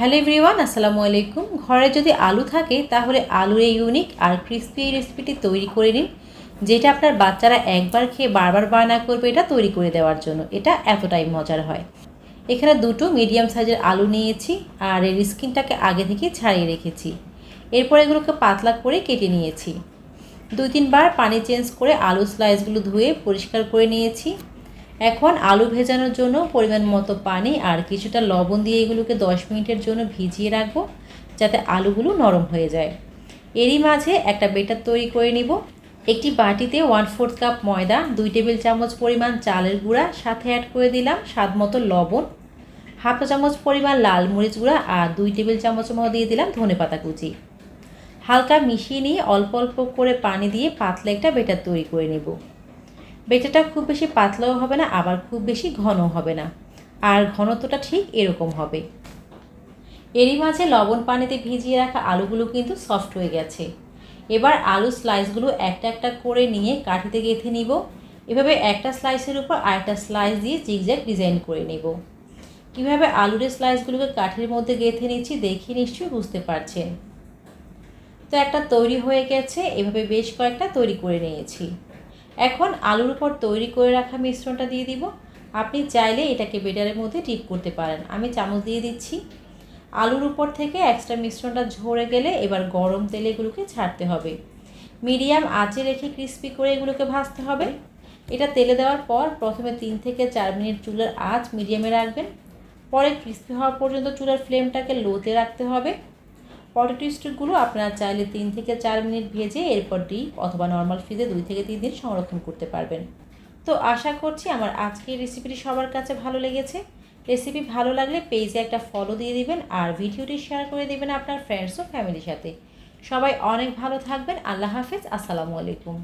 Hello everyone, আসসালামু আলাইকুম। ঘরে যদি আলু থাকে, তাহলে আলুর এই ইউনিক আর ক্রিস্পি রেসিপিটি তৈরি করে নিন, যেটা আপনার বাচ্চারা একবার খেয়ে বারবার বায়না করবে এটা তৈরি করে দেওয়ার জন্য। এটা এতটাই মজার হয়। এখানে দুটো মিডিয়াম সাইজের আলু নিয়েছি আর এর স্কিনটাকে আগে থেকে ছাড়িয়ে রেখেছি। এরপর এগুলোকে পাতলা করে কেটে নিয়েছি। দুই তিনবার পানি চেঞ্জ করে আলু স্লাইসগুলো ধুয়ে পরিষ্কার করে নিয়েছি। এখন আলু ভেজানোর জন্য পরিমাণ মতো পানি আর কিছুটা লবণ দিয়ে এগুলোকে দশ মিনিটের জন্য ভিজিয়ে রাখব যাতে আলুগুলো নরম হয়ে যায়। এরই মাঝে একটা বেটার তৈরি করে নিব। একটি বাটিতে ওয়ান ফোর্থ কাপ ময়দা, দুই টেবিল চামচ পরিমাণ চালের গুঁড়া, সাথে অ্যাড করে দিলাম স্বাদ মতো লবণ, হাফ চামচ পরিমাণ লাল মরিচ গুঁড়া আর দুই টেবিল চামচ মতো দিয়ে দিলাম ধনে পাতা কুচি। হালকা মিশিয়ে নিয়ে অল্প অল্প করে পানি দিয়ে পাতলা একটা বেটার তৈরি করে নেব। বেটাটা খুব বেশি পাতলাও হবে না, আবার খুব বেশি ঘনও হবে না। আর ঘনত্বটা ঠিক এরকম হবে। এরই মাঝে লবণ পানিতে ভিজিয়ে রাখা আলুগুলো কিন্তু সফট হয়ে গেছে। এবার আলু স্লাইসগুলো একটা একটা করে নিয়ে কাঠিতে গেঁথে নিব। এভাবে একটা স্লাইসের উপর আরেকটা স্লাইস দিয়ে জিগজ্যাগ ডিজাইন করে নেব। কীভাবে আলুর স্লাইসগুলোকে কাঠির মধ্যে গেঁথে নিচ্ছি দেখে নিশ্চয়ই বুঝতে পারছেন। তো একটা তৈরি হয়ে গেছে, এভাবে বেশ কয়েকটা তৈরি করে নিয়েছি। এখন আলুর উপর তৈরি করে রাখা মিশ্রণটা দিয়ে দিব। আপনি চাইলে এটাকে বেটারের মধ্যে টিপ করতে পারেন। আমি চামচ দিয়ে দিচ্ছি। আলুর উপর থেকে এক্সট্রা মিশ্রণটা ঝরে গেলে এবার গরম তেলে এগুলোকে ছাড়তে হবে। মিডিয়াম আঁচে রেখে ক্রিস্পি করে এগুলোকে ভাজতে হবে। এটা তেলে দেওয়ার পর প্রথমে তিন থেকে চার মিনিট চুলার আঁচ মিডিয়ামে রাখবেন। পরে ক্রিস্পি হওয়া পর্যন্ত চুলার ফ্লেমটাকে লোতে রাখতে হবে। পটেটো স্টিকগুলো আপনারা চাইলে তিন থেকে চার মিনিট ভেজে এরপর ডিপ অথবা নর্মাল ফ্রিজে দুই থেকে তিন দিন সংরক্ষণ করতে পারবেন। তো আশা করছি আমার আজকের রেসিপিটি সবার কাছে ভালো লেগেছে। রেসিপি ভালো লাগলে পেজে একটা ফলো দিয়ে দিবেন আর ভিডিওটি শেয়ার করে দেবেন আপনার ফ্রেন্ডস ও ফ্যামিলির সাথে। সবাই অনেক ভালো থাকবেন। আল্লাহ হাফেজ। আসসালামু আলাইকুম।